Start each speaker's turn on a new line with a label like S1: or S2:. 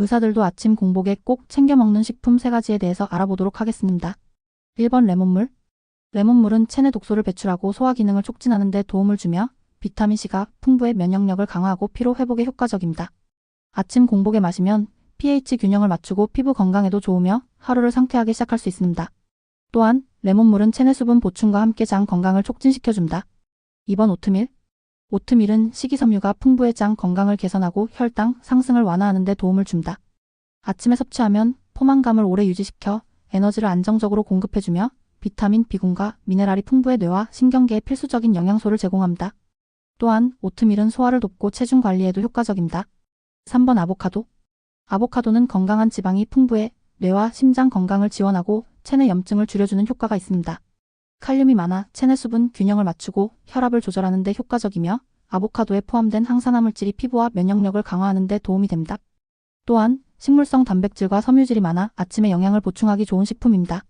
S1: 의사들도 아침 공복에 꼭 챙겨 먹는 식품 3가지에 대해서 알아보도록 하겠습니다. 1번 레몬물. 레몬물은 체내 독소를 배출하고 소화 기능을 촉진하는 데 도움을 주며 비타민C가 풍부해 면역력을 강화하고 피로 회복에 효과적입니다. 아침 공복에 마시면 pH 균형을 맞추고 피부 건강에도 좋으며 하루를 상쾌하게 시작할 수 있습니다. 또한 레몬물은 체내 수분 보충과 함께 장 건강을 촉진시켜줍니다. 2번 오트밀. 오트밀은 식이섬유가 풍부해 장 건강을 개선하고 혈당 상승을 완화하는 데 도움을 줍니다. 아침에 섭취하면 포만감을 오래 유지시켜 에너지를 안정적으로 공급해주며 비타민 B군과 미네랄이 풍부해 뇌와 신경계에 필수적인 영양소를 제공합니다. 또한 오트밀은 소화를 돕고 체중 관리에도 효과적입니다. 3번 아보카도. 아보카도는 건강한 지방이 풍부해 뇌와 심장 건강을 지원하고 체내 염증을 줄여주는 효과가 있습니다. 칼륨이 많아 체내 수분 균형을 맞추고 혈압을 조절하는 데 효과적이며 아보카도에 포함된 항산화 물질이 피부와 면역력을 강화하는 데 도움이 됩니다. 또한 식물성 단백질과 섬유질이 많아 아침에 영양을 보충하기 좋은 식품입니다.